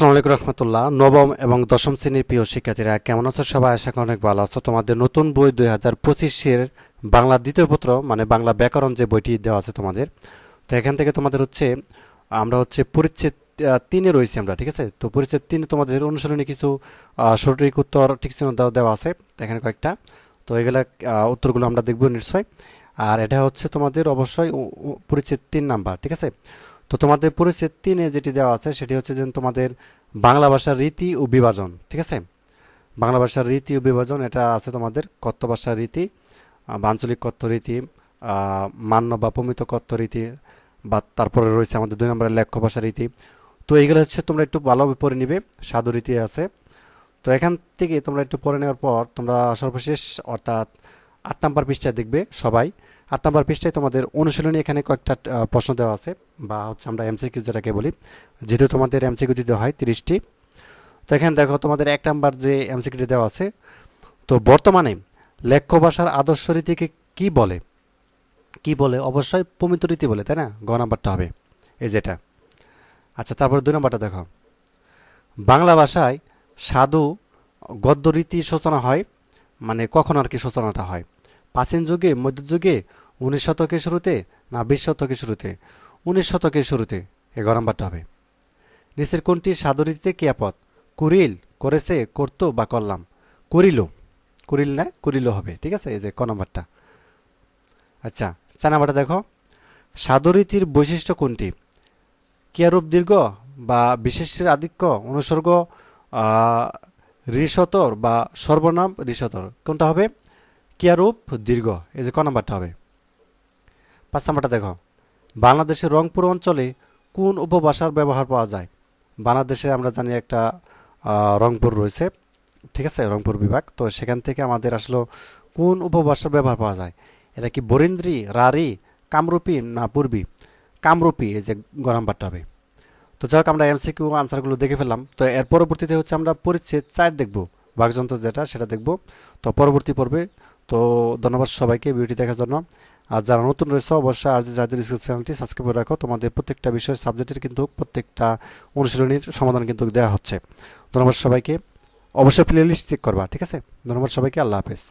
আসসালামু আলাইকুম রহমতুল্লাহ। নবম এবং দশম শ্রেণির প্রিয় শিক্ষার্থীরা, কেমন আছো সবাই? আশা করি অনেক ভালো আছো। তোমাদের নতুন বই দুই হাজার পঁচিশের বাংলা দ্বিতীয় পত্র মানে বাংলা ব্যাকরণ যে বইটি দেওয়া আছে তোমাদের। তো এখান থেকে তোমাদের হচ্ছে, আমরা হচ্ছে পরিচ্ছেদ তিনে রয়েছি আমরা, ঠিক আছে? তো পরিচ্ছেদ তিনে তোমাদের অনুসরণে কিছু সঠিক উত্তর, ঠিক দেওয়া আছে এখানে কয়েকটা। তো এগুলা উত্তরগুলো আমরা দেখব নিশ্চয়। আর এটা হচ্ছে তোমাদের অবশ্যই পরিচ্ছেদ তিন নাম্বার, ঠিক আছে? তো তোমাদের পরিচ্ছেদ তিনে যেটি দেওয়া আছে, সেটি হচ্ছে যে তোমাদের বাংলা ভাষার রীতি ও বিভাজন, ঠিক আছে? বাংলা ভাষার রীতি ও বিভাজন, এটা আছে তোমাদের কথ্য ভাষার রীতি আঞ্চলিক কথ্য রীতি মান্য বা প্রমিত কথ্য রীতি, বা তারপরে রয়েছে আমাদের দুই নম্বরের লেখ্য ভাষা রীতি। তো এইগুলো হচ্ছে তোমরা একটু ভালোভাবে পড়ে নিবে, সাধু রীতি আছে। তো এখান থেকে তোমরা একটু পড়ে নেওয়ার পর তোমরা সর্বশেষ অর্থাৎ আট নম্বর পৃষ্ঠায় দেখবে সবাই। আট নম্বর পৃষ্ঠায় তোমাদের অনুশীলনী এখানে কয়েকটা প্রশ্ন দেওয়া আছে, বা হচ্ছে আমরা এমসিকিউ যেটাকে বলি। যেহেতু তোমাদের এমসিকিউ দিতে হয় তিরিশটি, তো এখানে দেখো তোমাদের এক নাম্বার যে এমসিকিউটি দেওয়া আছে, তো বর্তমানে লেখ্য ভাষার আদর্শ রীতিকে কি বলে? কি বলে? অবশ্যই প্রমিত রীতি বলে, তাই না? গ নাম্বারটা হবে, এই যেটা আচ্ছা তারপর দুই নম্বরটা দেখো। বাংলা ভাষায় সাধু গদ্য রীতি সূচনা হয় মানে কখন আর কি সূচনাটা হয়? প্রাচীন যুগে, মধ্যযুগে উনিশ শতকের শুরুতে না বিশ শতকের শুরুতে? উনিশ শতকের শুরুতে। এগারো নাম্বারটা হবে। নিচের কোনটি সাধুরীতিতে ক্রিয়াপদ কুরিল করেছে করতো বা করলাম করিল। করিল না, করিল হবে। ঠিক আছে? এই যে ক নাম্বারটা। আচ্ছা চার নাম্বারটা দেখো। সাধুরীতির বৈশিষ্ট্য কোনটি? ক্রিয়ারূপ দীর্ঘ বা বিশেষের আধিক্য, অনুসর্গ ঋষতর বা সর্বনাম ঋষতর। কোনটা হবে? ক্রিয়ারূপ দীর্ঘ। এই যে ক নাম্বারটা হবে। পাঁচ নাম্বারটা দেখো। বাংলাদেশের রংপুর অঞ্চলে কোন উপভাষার ব্যবহার পাওয়া যায়? বাংলাদেশে আমরা জানি একটা রংপুর রয়েছে। ঠিক আছে? রংপুর বিভাগ। তো সেখান থেকে আমাদের আসলে কোন উপভাষার ব্যবহার পাওয়া যায়? এটা কি বরিন্দ্রী, রারি, কামরূপী না পূর্বী? কামরূপী, এই যে গরমবারটা হবে। তো যাই হোক, আমরা এমসিকিউ আনসারগুলো দেখে ফেললাম। তো এর পরবর্তীতে হচ্ছে আমরা পরিচ্ছেদ চার দেখব। বাঘযন্ত্র যেটা, সেটা দেখব। তো পরবর্তী পর্বে তো ধন্যবাদ সবাইকে ভিডিওটি দেখার জন্য। আর যারা নতুন রয়েছে, অবশ্যই আর যাদের স্কুল চ্যানেলটি সাবস্ক্রাইব করে রাখো। তোমাদের প্রত্যেকটা বিষয়ের সাবজেক্টের কিন্তু প্রত্যেকটা অনুশীলনীর সমাধান কিন্তু দেওয়া হচ্ছে। ধন্যবাদ সবাইকে। অবশ্যই প্লে লিস্ট চেক করবা, ঠিক আছে? ধন্যবাদ সবাইকে, আল্লাহ হাফেজ।